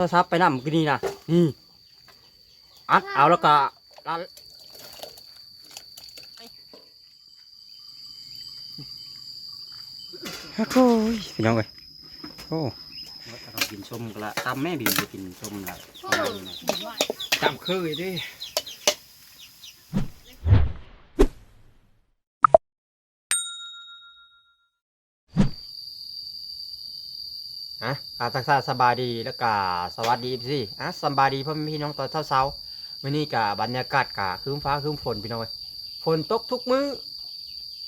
โทรศัพท์ไปนำกินนี่นะนี่อัดเอาแล้วก็รัดโอ้ยพี่น้องเอ้ยโอ้เรากินชมกันละตำแม่บินไปกินชมละตำเคยดิ อะอาทักษะสบายดีแล้วก็สวัสดีพี่อะสบายดีพ่อพี่น้องตอนเช้าๆวันนี้กับบรรยากาศกะคืมฟ้าคืมฝนพี่น้องเอ้ยฝนตกทุกมื้อ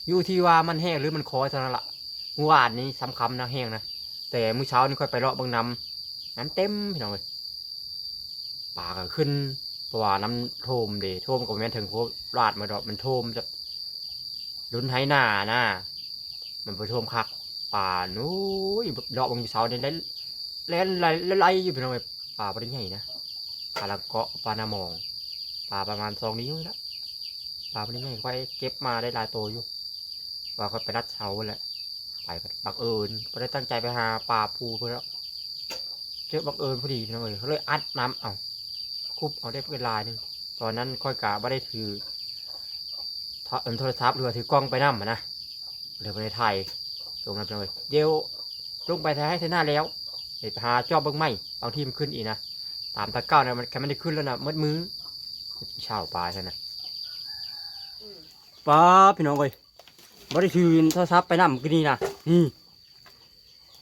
อยู่ที่ว่ามันแห้งหรือมันคอยเท่านั้นละเมื่อวานนี้สำคัญนะแห้งนะแต่มื้อเช้านี่ค่อยไปเลาะบางน้ำน้ำเต็มพี่น้องเลยป่าก็ขึ้นเพราะว่าน้ำโทมเดโทมก็แม่นถึงพวกลาดมาดอกมันโทมจะลุนไห้หน้านะมันไปโทมคัก ป่านู้ยเลาะบางเช้านี่เล่นเล่นไล่ไล่อยู่พี่น้องเลยป่าประเด็นใหญ่นะปลาละเกาะปลานามอง ป่าประมาณสองนิ้วนี่ละป่าประเด็นใหญ่ค่อยเก็บมาได้ลายโตอยู่ว่าค่อยไปรัดเช้าแหละไปบักเอิญไม่ได้ตั้งใจไปหาปลาปูเพื่อนเจอบักเอิญพอดีพี่น้องเอยเขาเลยอัดน้ำเอาคุบเอาได้เวลาหนึ่งตอนนั้นค่อยกะไม่ได้ถือโทรเอิ่มโทรศัพท์หรือถือกล้องไปน้ำอะนะเลยไปในไทย ลงน้ำพี่น้องเลยเดี๋ยวลงไปถ่ายให้เทหน้าแล้วเดี๋ยวไปหาจอบเบิ้งไม่บางทีมันขึ้นอีกนะตามตะเก้าเนี่ยมันแค่ไม่ได้ขึ้นแล้วนะมืดมือเช่าปลาใช่ไหมปลาพี่น้องเอ้ยบริถือโทรศัพท์ไปนำกินนี่นะนี่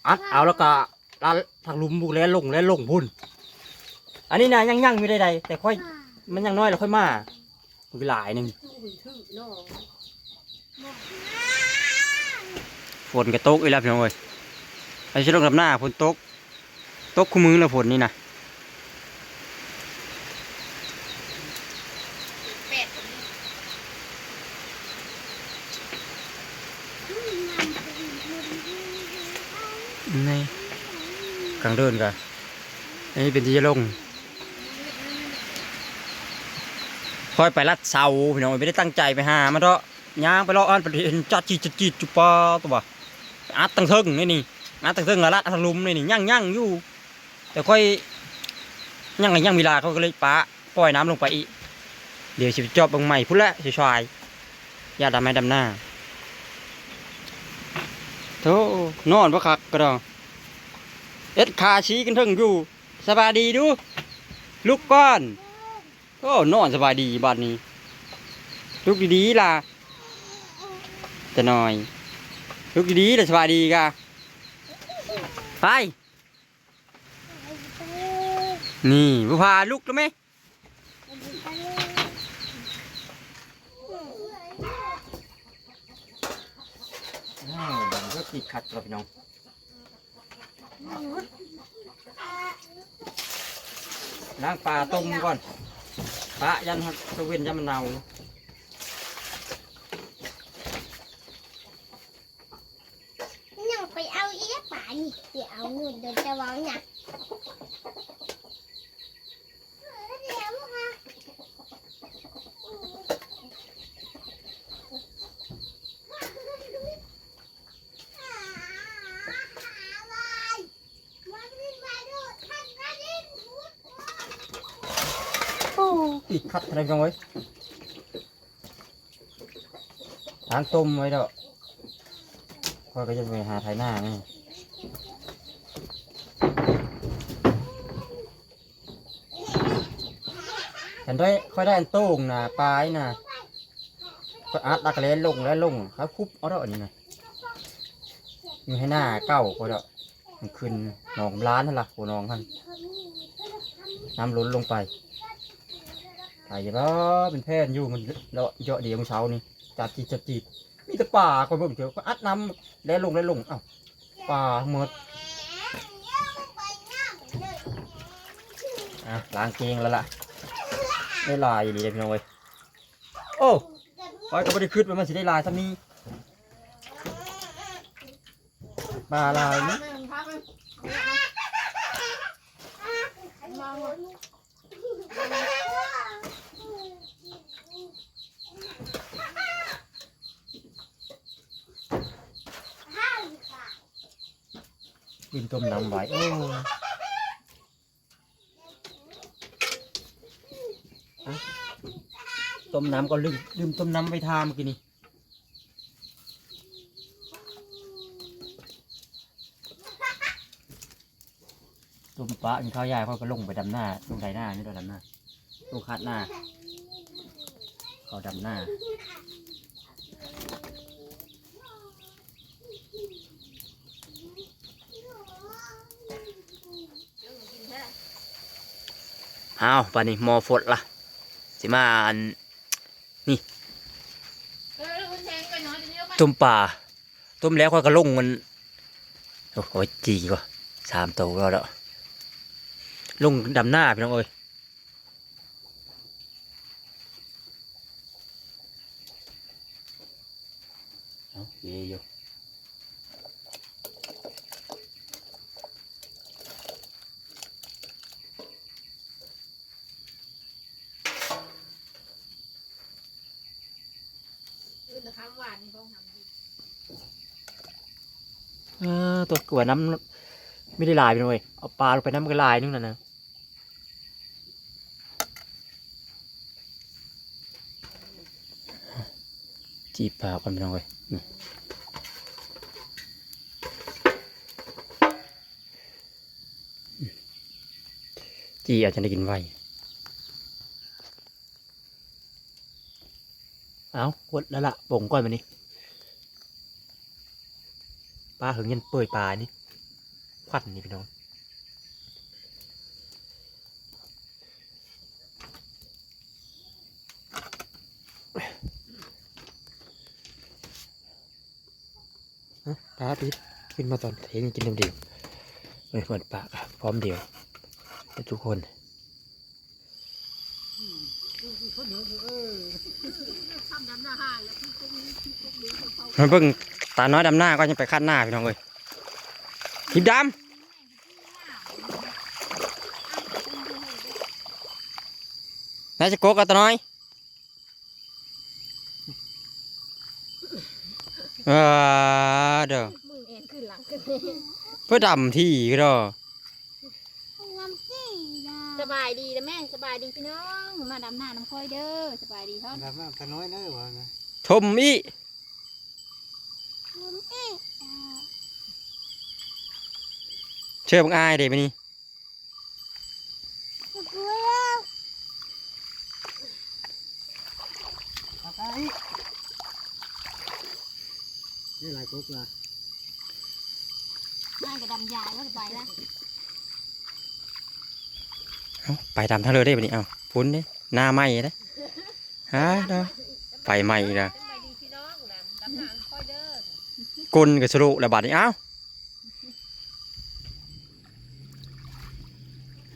อัดเอาแล้วก็ลาทางหลุมบุกแล้วลงแล้วลงพุ่น อันนี้นะยังยังไม่ได้ใดแต่ค่อยมันยังน้อยแล้วค่อยมาเวลาหนึ่ง ฝนกระตกอีกแล้วพี่น้องเอ้ยไอ้ชิลงกับหน้าฝนตก ตกคู่มือแล้วฝนนี่นะเป็ดในกลางเดินกันอันนี้เป็นที่จะลงคอยไปลัดเสาพี่น้องไม่ได้ตั้งใจไปหามันเถอะย่างไปรออันไปเห็นจัดจีจัดจีจุปปาตัว อัดตั้งเทิงนี่นี่อัดตั้งเทิงละลัดทางลุมนี่นี่ย่งย่งอยู่ แต่ค่อยย่งไงย่งเวลาเขาก็เลยปะปล่อยน้ำลงไปอีกเดี๋ยวสิจอบบางใหม่พุ่นละชชายอย่าดำไม้ดำหน้าโธ่นอนปะคักกระดองเอ็ดคาชี้กันเทิงอยู่สบายดีดู ลูกก้อนโอ้นอนสบายดีบ้านนี้ลุกดีๆล่ะจะหน่อย ลุกดีๆล่สบายดีกะไป นี่บุพาลุกแล้วไหมอ้าวมันก็ติดขัดกับพี่น้องล้างปลาต้มก่อนปลายันฮัดตะเวนยันมันเนา ยังไปเอาอีกป่านี่เดี๋ยวเอาเงินเดินจะวางหนักเดี๋ยวค่ะโอ้ติดขัดอะไรกันไว้ล้างต้มไว้แล้วพ่อก็จะไปหาไถหน้านี่ เห็นด้ค่อยได้อันโต้งนะปลายนะก็อัดตักเลนลงแล้วลงเขาคุบเอาแล้วอันนี้นะมีให้หน้าเก้าก็แล้วมันขึ้นหนองล้านนั่นละหัวหนองท่านน้ำล้นลงไปถ่ายบ่เป็นแพนอยู่มันเลาเยอะเดียวเมื่อเช้านี่จัดจีจัดจีมีแต่ป่าคนเบิ่งเถอะก็อัดน้ำแล้วลงแล้วลงเอ้าป่าหมดอะล้างเกงแล้วล่ะ ได้ลายอยู่ดีเลยพี่น้องเว้ยโอ้คอยก็ไม่ได้ขึ้นไปมันสิได้ลายซ้ำนี้ป่าลายนี่ดินต้มน้ำไว้โอ้ ต้มน้ำก็ลืมลืมต้มน้ำไปทาเมื่อกี้นี่ต้มปลาอันข้าวใหญ่เขาก็ลงไปดำหน้าลงไถหน้านี่ตัวดำหน้าลงคัดหน้า เขาดำหน้าเอาวปานนี้มอฟดละสิมาอัน เออคุณแทงไปน้อยจะเยอะมาก ต้มป่า ต้มแล้วค่อยก็ลงมัน โอ้โหจีกว่าสามตัวก็แล้วลงดำหน้าพี่น้องเอ้ยเอาเยอยู่ คือแต่คำหวานนี่ต้องทำดี เออ ตัวกลัวน้ำไม่ได้ลายพี่น้องเอ้ยเอาปลาลงไปน้ำมันก็ลายนึงนะนะจีบปลาก่อนพี่น้องเอ้ยจีอาจจะได้กินไวเอากดแล้วล่ะบ่งก่อนมานี่ ปลาหึงยันเปื่อยปลานี่ควันนี่พี่น้องฮะปลาปิดขึ้นมาตอนเทงกินเดียวเลยเหมือนปลาพร้อมเดียวทุกคน ทำดำหน้าห้าแล้วพี่กุ้งพี่กุ้งดูเขา มันเพิ่งตาน้อยดำหน้าก็ยังไปคาดหน้าพี่น้องเลยทิบดำนายจะโกกับตาน้อยเออเด้อเพื่อดำที่ก็ด้อ บายดีนะแม่สบายดีพี่น้อง มาดำหน้าน้ำค่อยเด้อสบายดีเท่า Làm sao ta nói nữa mà nè. ชมอีน้ำจี้ดาเชื่อบังอายเด็ไปนี่จะกลัวแล้ว Thật ấy. Đây là cục là หน้ากับดำยายก็สบายแล้ว เอาไปดำทางเลยได้ไปนี่เอาพุ่นเด้หน้าไหม้เด้ฮะเด้อไฟไหม้นะสบายดีพี่น้องดำดำหน้าน้ำค่อยเด้อกลกับสรุระบาดนี่เอ้า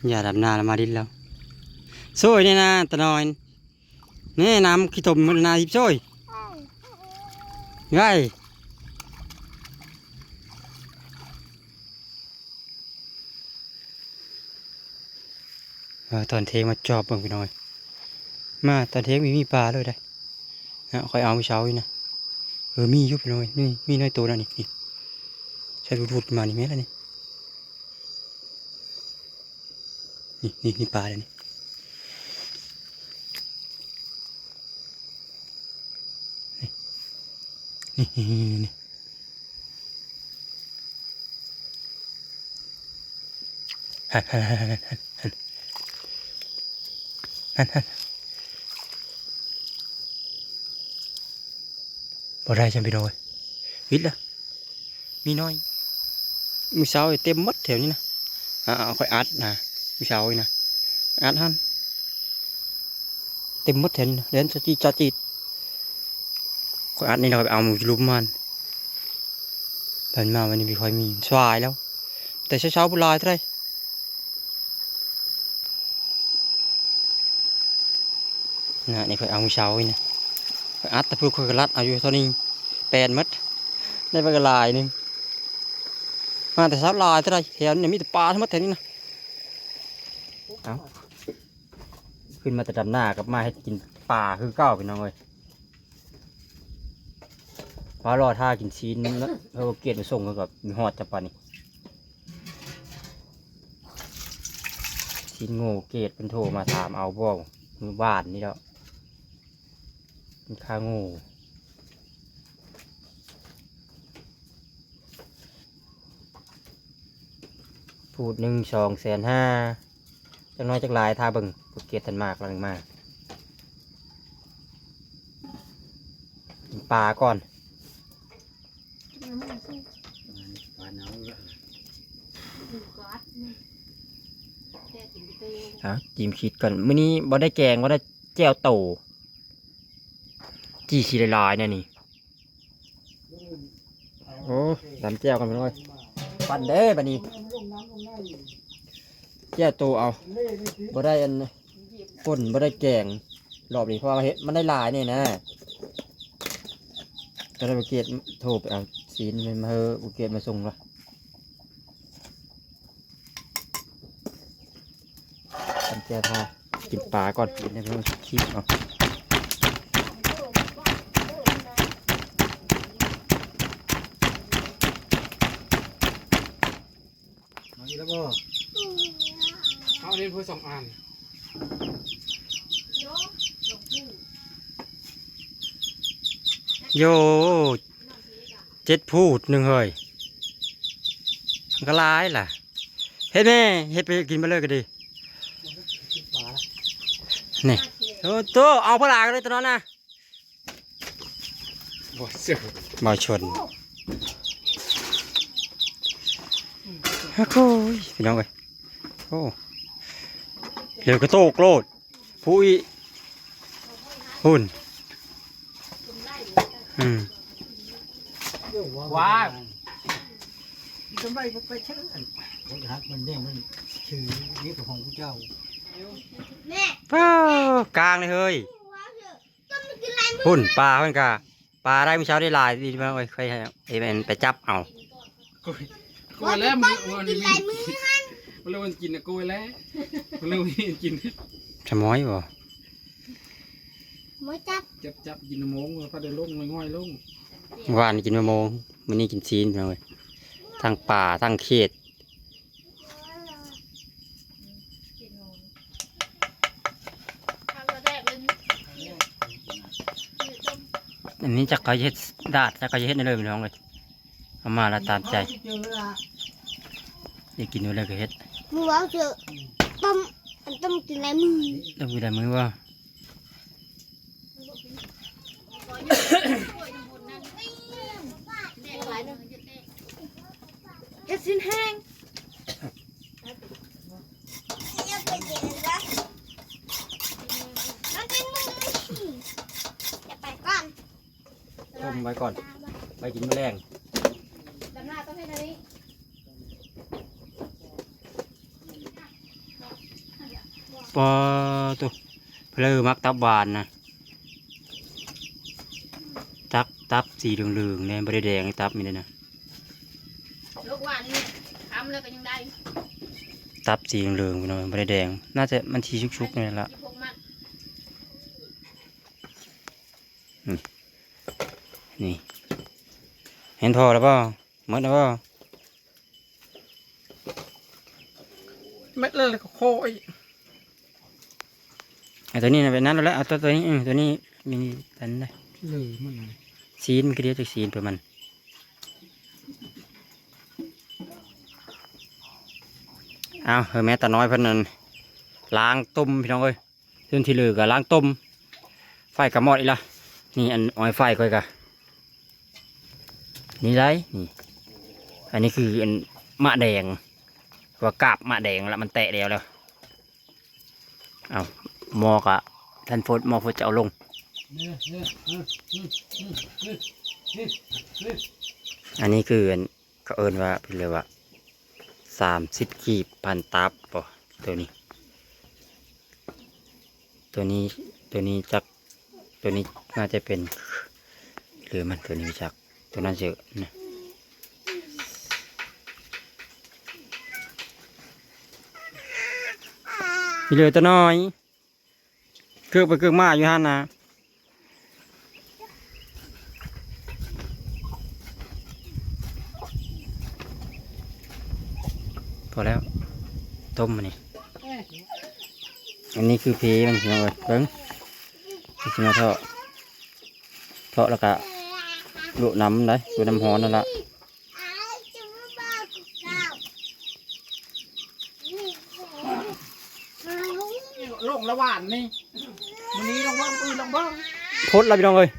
อย่าดำหน้าแล้วมาดินแล้วโซ่ยนี่นะตะนอยนี่น้ำขี้ตมมันนาทิพย์โซ่ยเอ้ยไงเออ ตอนเทมาจอบเบิ่งไปหน่อย มาตอนเทมีมีปลาเลยได้นะคอยเอาไปเช้าอยู่นะเออมียุบไปหน่อยนี่มีน้อยตัวแล้วนี่นี่ใช้รูดมานี่แม่ะนี่นี่นี่นี่ปลาเลยนี่นี่นี่นี่นี่ฮันฮันฮันฮันฮั นฮันฮันฮันบ่ได้จำพี่น้อยวิทย์ละมีน้อย มีสาไอ้เต็มหมดแถวนี้นะอ่าค่อยอัดนะมีสาอีนะอัดหันเต็มหมดแถวนี้นะเดินจะจีดจะจีดค่อยอัดนี่เราไปเอาหมูลุมมันเดินมาวันนี้มีค่อยมีสวายแล้ว แต่เช้าๆบุลายเท่าไร นะนี่ค่อยเอาหมูเสาอีนะค่อยอัดแต่เพื่อค่อยกระลัดเอาอยู่เท่านี้แปดมัดได้ไปกระลายหนึงมาแต่เช้าลายเท่าไรแถวนี้มีแต่ปลาทั้งหมดแถวนี้นะเอาขึ้นมาแต่ดำหน้ากับมาให้กินป่าคือเก้าพี่น้องเลยฟ้ารอท่ากินชิ้นแล้วเขาก็เกลียดไปส่งเขากับมีหอดจับปลานี่ชิ้นโง่เกลียดเป็นโทรมาถามเอาบ่มือบ้านนี่แล้ว คางูพูดหนึ่งสองแสนห้าจังน้อยจักหลายทาเบิ่งภูเก็ตทันมากลังมากกินปลาก่อนปลาหนาวละดูก๊อดนี่แค่กินไปเองฮะจิมคิดก่อนมื้อนี้บ่ได้แกงบ่ได้แจ่วโต จีสีลายๆเนี่ยนี่โอ้ตำแจ่วกันไปเลยปั่นเด้บัดนี้แจ่วโตเอาบ่ได้อันป่นบ่ได้แกงรอบนี้เพราะว่าเฮ็ดมันได้ลายเนี่ยนะตอนนั้บุเกตโทรไปเอาซีนมาเฮอบุเกตมาส่งวะตำแจ่วทากินปลาก่อนกินได้เพิ่มคิดเอาเอาอีกแล้วบ่ เอาอันนี้เพื่อ สองอันโยเจ็ดพูดหนึ่งเฮ้ยมันก็ร้ายล่ะเฮ็ดแม่เฮ็ดไปกินมาเลยก็ดีปลานี่โอ้ตัวเอาพลากันเลยตัวนั้นนะบ่เสือมาชนฮักโอ้ยพี่น้องเอ้ยโอ้ เดี๋ยวก็โตกโลดผู้อีหุ่นอืมว้าวทำไมมันไปเชื่ออันผมหักมันเนี่ยมันชื่อนี้ของพระเจ้าแม่ป้าวกลางเลยเฮ้ยว้าวเถอะต้นมันกินลายมือหุ่นปลาเพิ่นกะปลาได้เมื่อเช้าได้หลายดีมากเลยเคยให้เอ้ยมันไปจับเอากูกูแล้วมึงวันกินี้นลายมือฮัน มันเลยวันกินนะกูแล้วมันเลยวันกินชะม้อยบ่หมอจับจับจับกินมงพอได้ลงง่อยลงเมื่อวานกินมะม่วงมื้อนี้กินซีนพี่น้องเอ้ยทั้งป่าทั้งเขตข้าวแรกเลยอันนี้จักเขาเฮ็ดดาดจักเขาเฮ็ดได้เลยพี่น้องเลยเอามาแล้วตามใจเจอเวลาอยากกินอะไรก็เฮ็ด มือว้าวเถอะต้มอันต้มกินลายมือแล้วมีแต่มือว่าจะสิ้นแห้งยังไปเจอแล้วน้องกินมือจะไปก่อนต้มไว้ก่อน ไปกินแมลงดำหน้าต้องให้นานี้ ปอตัวเพลอมักตับหวานนะตับตับสีเหลืองๆเนี่ยบริแดงตับมีเลยนะลูกหวานนี่ทำแล้วก็ยังได้ตับสีเหลืองๆพี่น้องบริแดง น่าจะมันทีชุกๆนี่แหละที่พวกมันนี่ เห็นพอแล้วเปล่าหมดแล้วเปล่าเม็ดเลยก็โค้ยไอ้ตัวนี้นะเป็นนั้นแล้วแหละเอาตัวตัวนี้เออตัวนี้มีตันได้เลยมันซีนมันก็เรียกจากซีนตัวมันเอาเฮ้ยแม่ตาน้อยเพิ่นนั่นล้างต้มพี่น้องเอ้ยส่วนที่เหลือก็ล้างต้มไฟกระมอดอีกละนี่อันออยไฟก่อยกะนี่ไรนี่อันนี้คืออันมะแดงว่ากาบมะแดงแล้วมันแตะแล้วแล้วเอาห มอกะท่านโฟดมอโฟดจะเอาลงอันนี้คืออันเขาเอินว่าเป็นเลยว่าสามสิบกีบพันตับป่ตัวนี้ ตัวนี้ตัวนี้จักตัวนี้น่าจะเป็นหรือมันตัวนี้จักตัวนั้นเยอะนะมีเหลือตัวน้อย กือกไปเกือกมาอยู่ฮันะพอแล้วต้มมันนี่อันนี้คือเพมันพี่น้องเอ้ยเบิ้งสิมาเทาะเทาะแล้วก็ลวกน้ำได้ลวกน้ำร้อนนั่นละอ้วจะมาบ้ากูเก่านี่เอาลงละหวานนี่ บ้างอือลงบ้าพดแล้วพี่น้องเอ้ย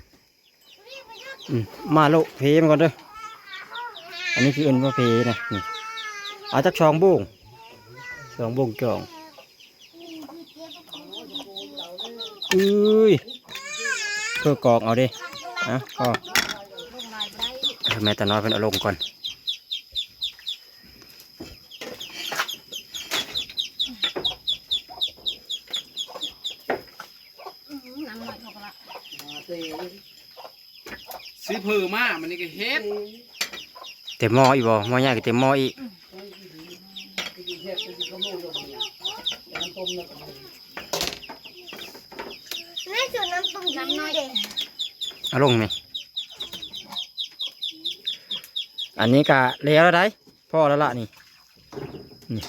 มาโลกเพมันก่อนเด้ออันนี้คือเอินว่าเพนะนี่เอาจักชองบุ้งชองบุ้งจ่องอุ้ยเพื่อกอกเอาดินะก็แม่แต่น้อยเป็นเอาลงก่อนำหน่อยพอละ ซื้อเพิ่มมามันนี่ก็เฮ็ดเต็มหม้ออีกบ่หม้อใหญ่ก็เต็มหม้ออีกแม่จุดน้ำต้มน้ำน้อยเด็กเอาลงนี่อันนี้กะเลี้ยวแล้วได้พ่อแล้วล่ะนี่นี่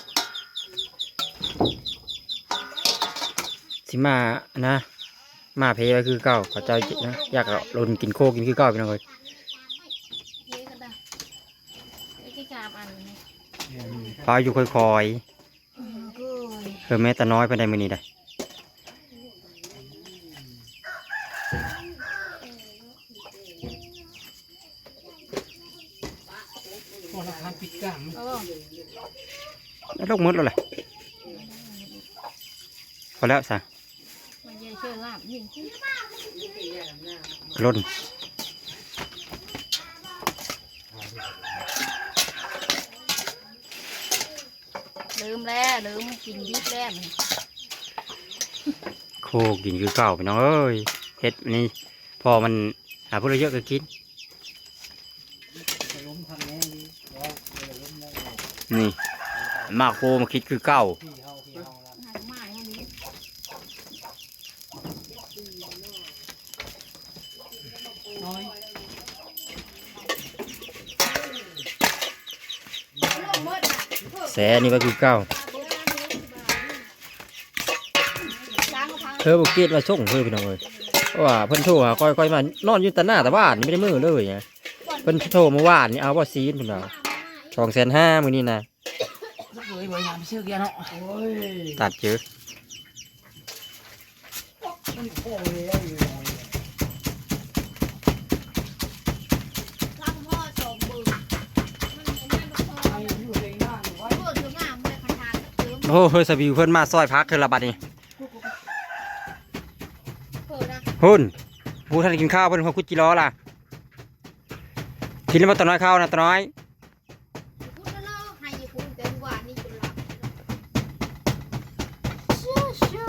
สิมานะ มาเพไว้คือเก่าเขาเจ้านะอยากเอาลนกินโคกินคือเก่าพี่น้องเอ้ยเฮ้ก็ได้ไอ้ที่กาบอันนี้พาอยู่ค่อยอืมกูๆเพิ่มแม่แต่น้อยไปในมือนี้ได้พอละทานปิดกลางโอ้แล้วลงมืดแล้วแหละพอแล้วสั่งมันจะเชื่อ ลาบยิ่งขึ้นล้นลืมแล้วลืมกินดิบแล้วมันโคกินคือเก่าพี่น้องเอ้ยเฮ็ดอันนี้พอมันหาผู้เยอะก็กินจะล้มทางนี้ดีว่าจะล้มได้ไงนี่มาโคมาคิดคือเก่า พี่เฮาพี่เฮาละ หายมากอันนี้ น้อย แสนี่ก็คือเก่าจ้าเธอบอกเกตมาส่งเธอพี่น้องเลยว่าเพิ่นโทรหาค่อยๆมานอนอยู่แต่หน้าแต่บ้านไม่ได้มือเลยไงเพิ่นโทรเมื่อวานนี่เอาว่าซีนพิ่นเอาสองแสนห้ามือนี่นะตัดเจอ โอ้เฮ้ยสบิวเพิ่นมาซอยพักเธอละบัดนี้เปิดนะหุ่นผู้ท่านกินข้าวเพิ่นหัวคุดจิล้อล่ะกินแล้วมาตอนน้อยข้าวนะตอนน้อยพูดแล้วเนาะให้ยี่พูดเต็มกว่านี่จุดหลับเชื่อเชื่อ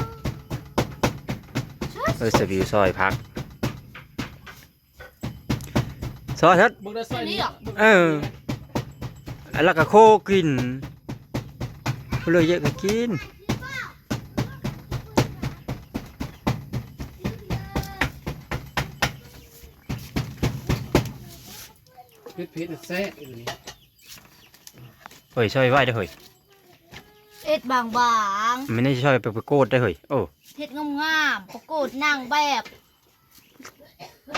เชื่อเออสบิวซอยพักซอยเถิดบึกได้ใส่นี่เออแล้วก็โคกิน เลยเยอะก็กินเผ็ดเผ็ดแซ่อยู่นี่เฮ้ยช่วยไว้เด้เฮ้ยเอ็ดบางบางไม่ได้ช่วยไปไปโกดได้เฮ้ยโอ้เฮ็ดงามงามๆประกดนางแบบ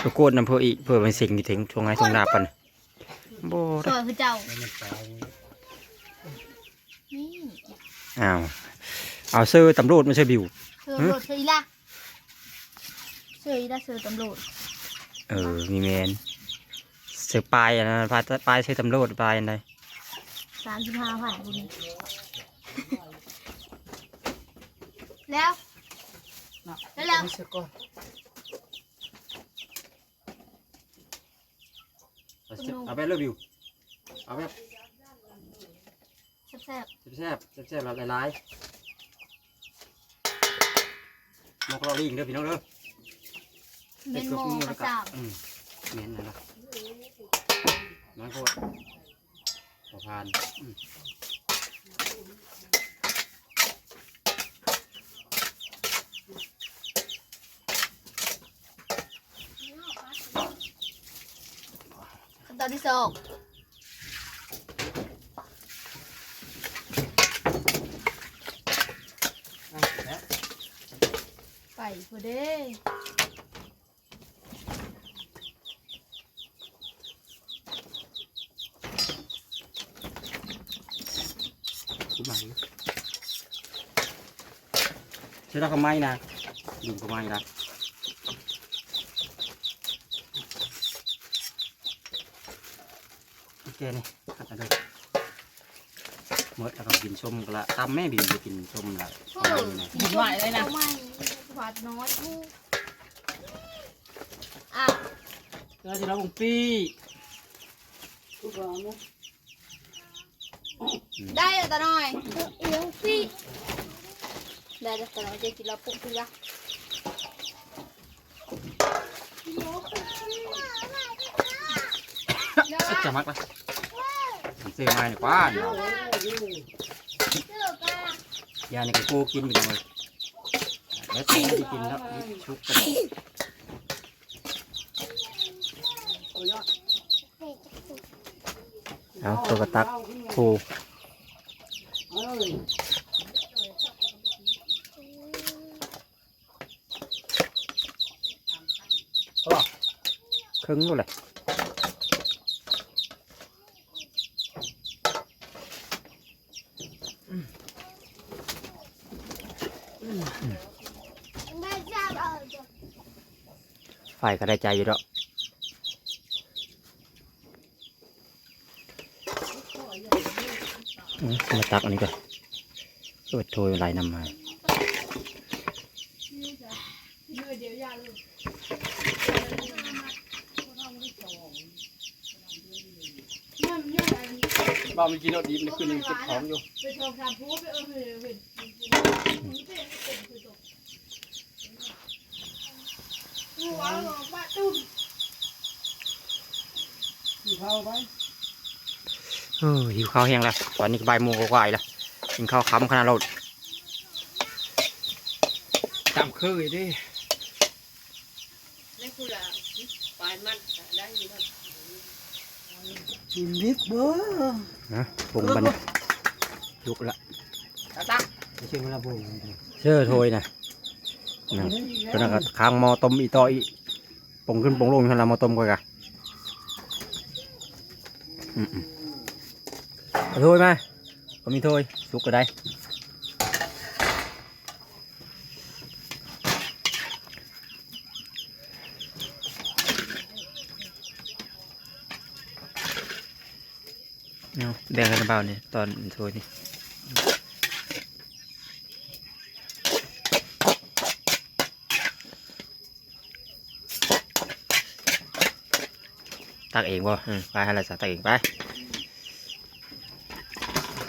ไปโกดนำเพื่ออีกเพื่อเป็นสิ่งที่ถึงช่วงไงช่วงหน้าปันโบสวยคือเจ้านี่ อ้าวเอาซื้อตำรวจมาช่วยบิวเสือตำรวจเสืออีละเสืออีละเสือตำรวจเออมีแมนเสือปลายอันนะปลายปลายซื้อตำรวจปลายอันใดสามสิบห้าพันคุณแล้วแล้วแล้วเสียก่อนเอาไปเลยบิวเอาแบบ แซ่บแซ่บแซ่บแบบหลายๆนกเราลิงเด้อพี่น้องเด้อๆเมนโมกระจาบอืมเมนนั่นละน้อยโคตรพอพานอืมขั้นตอนที่สอง แล้ว ไป พอเด้กูมาใช่แล้วก็ไม่นะยิงก็ไม่นะโอเคนี่ขัดมาเลยเมื่อแล้วก็กินส้มกันละตำแม่บินจะกินส้มละเอาอยู่นะหมดไหวเลยนะ เอาใหม่ห วานน้อยผู้อะเจอที่เราบงปีได้แล้วตาน้อยเลี้ยงพี่ได้แล้วตาน้อยจะกินเราปุ๊บปุ๊บละจะมักละซื้อมาดีกว่าเดี๋ยวเสื้อกะยานี่ก็กูกินไปเลย แล้วตีที่กินแล้วชุบกันเอาตัวกระตักกูเอ้ยครึ่งนู่นเลย แม่จะเอาจ้ะ ไฟก็ได้ใจอยู่แล้วอืมาตักอันนี้ก่อนเปิดโทยไหลนำมาบ้ามันกินรสดีมันขึ้นเก็บของอยู่ ไปทองทำผู้ไปเออเหัวหลงมาตุ้มหิวข้าวไปเออหิวข้าวแห้งแล้วตอนนี้ก็บ่ายโมงกว่าๆแล้วกินข้าวค้ำขนาดเราจำเคยดิในคุณละปลายมันได้อยู่แล้วกินนิดเบ้อนะปรุงบันลุกละตักไม่ใช่เวลาบ่งเชื่อโทยนะ ตัวนั้นก็ค้างหมอต้มอีต่ออีปรุงขึ้นปรุงลงขนาดหมอต้มก่อนกะอืมๆเอาโทยมาก็มีโทยสุกก็ได้เอาแบ่งกันเบาเนี่ย ตอนโทยนี่ตักเองบ่อืมไปให้เราสักตักเองไป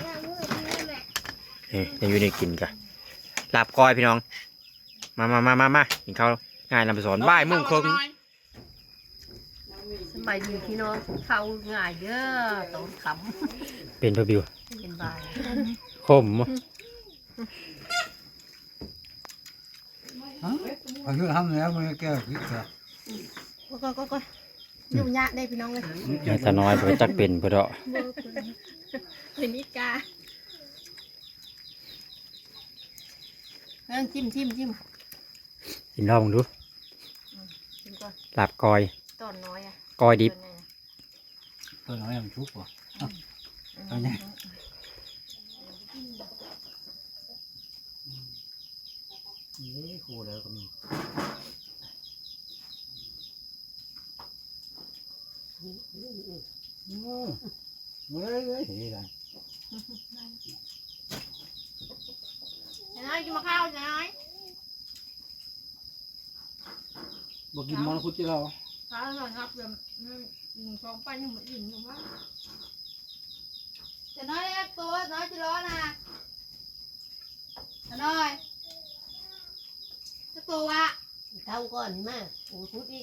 น้ำมือพี่แม่เฮ้ยยังอยู่ในกินกะลาบก้อยพี่น้อง มามามามามากินข้าวง่ายลำไปสอนบ่ายโมุ่งครึ่งสบายดีพี่น้องเข้าง่ายเด้อต้องขเป็นพะบิวำเป็นบายคมบ่ฮะอายุทำแล้วมันแก้วพิษเหรอก็ก็ก็ ยุ่งยากได้พี่น้องเลยแม่ตาน้อยเพิ่นจักเป็นเพิ่นเดาะเป็นนิกาเรื่องจิ้มจิ้มจิ้มกินลองดูจิ้มก่อนลาบก้อยตอนน้อยอะก้อยดิบตัวน้อยมันชุบป่ะตัวใหญ่นี่คู่แล้วก็มีโอ้ เมื่อยเลยนี่ไงจะน้อยกินมาข้าวจะน้อยบอกกินมอนคุดที่เราข้าวหน่อยครับเดี๋ยวสองปันยังเหมือนอิ่มอยู่ว่าจะน้อยตัวน้อยจะร้อนนะจะน้อยจะตัววะเข้าก่อนนี่มาโอ้พุดอี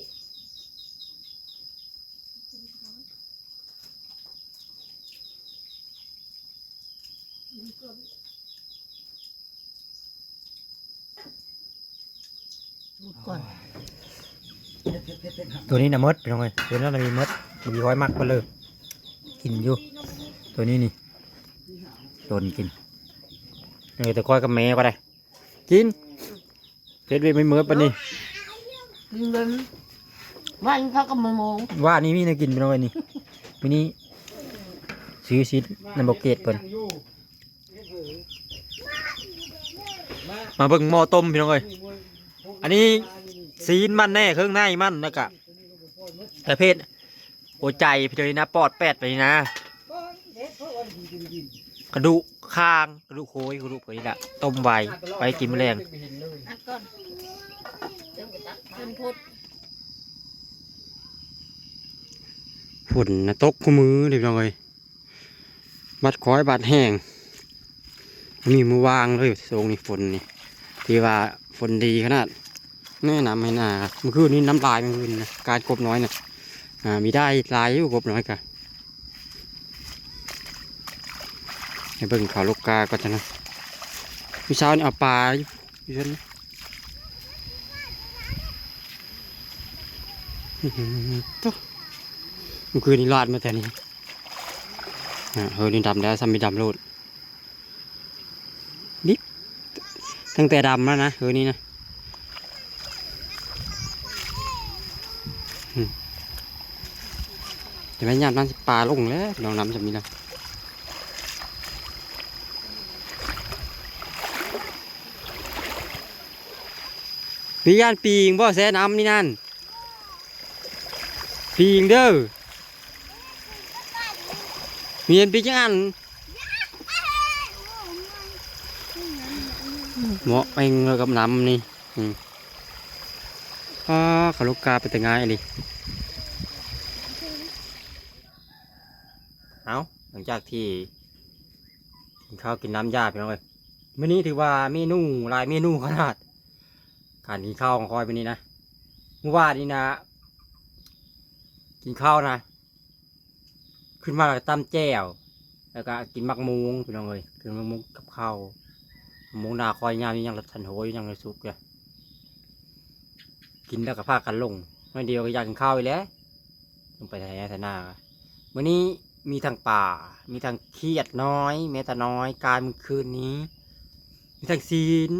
ก่อนตัวนี้นะมดพี่น้องเอ้ยตัวนั้นนะมีมดมีร้อยมักไปเลยกินอยู่ ตัวนี้นี่โดนกินเออแต่ก้อยกับแม่ก็ได้ กินเฮ็ดเวยกไม่เมื่อปานนี้กินเงินวันเขาก็มาโมงว่านี่มีแนวกินพี่น้องเอ้ยนี่มินี่ซื้อชิดนันบอกเกตเพิ่น มาเบิ่งหม้อต้มพี่น้องเอ้ยอันนี้ซีนมันแน่เครื่องในมันนะกะประเภทโอใจพี่น้องนี่นะปอดแปดไปนะกระดูกคางกระดูกโคยกระดูกเผยนี่ละต้มไวไว้กินแมลงอัดก่นนพุทธฝนนะตกคู่มือเด็กน้อยบัดคอยบัดแห้งมีมือวางเลยทรงนี่ฝนนี่ ที่ว่าฝนดีขนาดแน่นำให้น้าครับเมื่อคืนนี้น้ำลายเมื่อคืนนะการกบน้อยน่ะอ่ามีได้ลายอยู่กบน้อยกะให้เบิ่งเขาลูกกาก็จะนะพี่เช้านี่เอาปลาอยู่อยู่ชนอื้อหือตุ๊เมื่อคืนนี้รอดมาแต่นี้อ่าเฮ้ยนี่ดำแล้วซ้ำไม่ดำโลดนิด ตั้งแต่ดำแล้วนะเฮ้ยนี่นะอืมจะไม่ยามน้ำปลาลงแล้วลองน้ำจะมีแล้วปีย่านปีงบ่แซ่น้ำนี่นั่น ปีงเด้อมีเอ็นปีจังอัน เหมาะเองเลยกับน้ำนี่อ่าขาลูกกาไปแต่ง่ายเลยเอาหลังจากที่กินข้าวกินน้ำยาไปแล้วเลยมื้อนี้ถือว่าเมนูลายเมนูขนาด การกินข้าวของคอยไปนี้นะเมื่อวานนี้นะ กินข้าวนะ ขึ้นมาแล้วก็ตำแจ่วแล้วก็กินมักมุงพี่น้องเอ้ยกินมักมุงกับข้าว หมูนาคอยยามยังละทันโหยยังสุกเลยกินแล้วก็พากันลงไม่เดียวก็อยากกินข้าวอีกแล้วลงไปแถวแถวหน้าวันนี้มีทางป่า มีทางเครียดน้อยแม้แต่น้อย การมันคืนนี้ มีทางซีน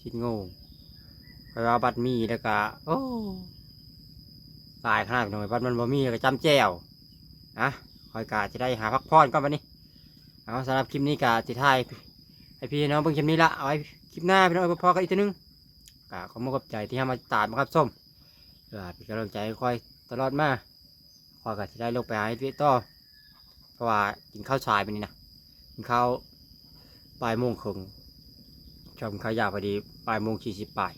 ซีนโง่ไปว่าบัดมีแล้วก็โอ้ตายขนาดพี่อยบัดมันบ่มีก็จำแจ่วนะคอยกาจะได้หาพักผ่อนก่อนวันนี้เอาสำหรับคลิปนี้กาจิท้าย ไอพี่น้องเพิ่งคลิปนี้ละเอาไว้คลิปหน้าพี่น้องเอาไปพอกันอีกทีนึงก็ขอมกับใจที่ให้มาตามมาครับส้มเพื่อเป็นกำลังใจคอยตลอดมาคอยกาจะได้ลงไปหาให้พี่ต่อเพราะว่ากินข้าวชายไปนี่นะกินข้าวปลายโมงครึ่งชมข้าวยาวพอดีปลายโมงสี่สิบปลาย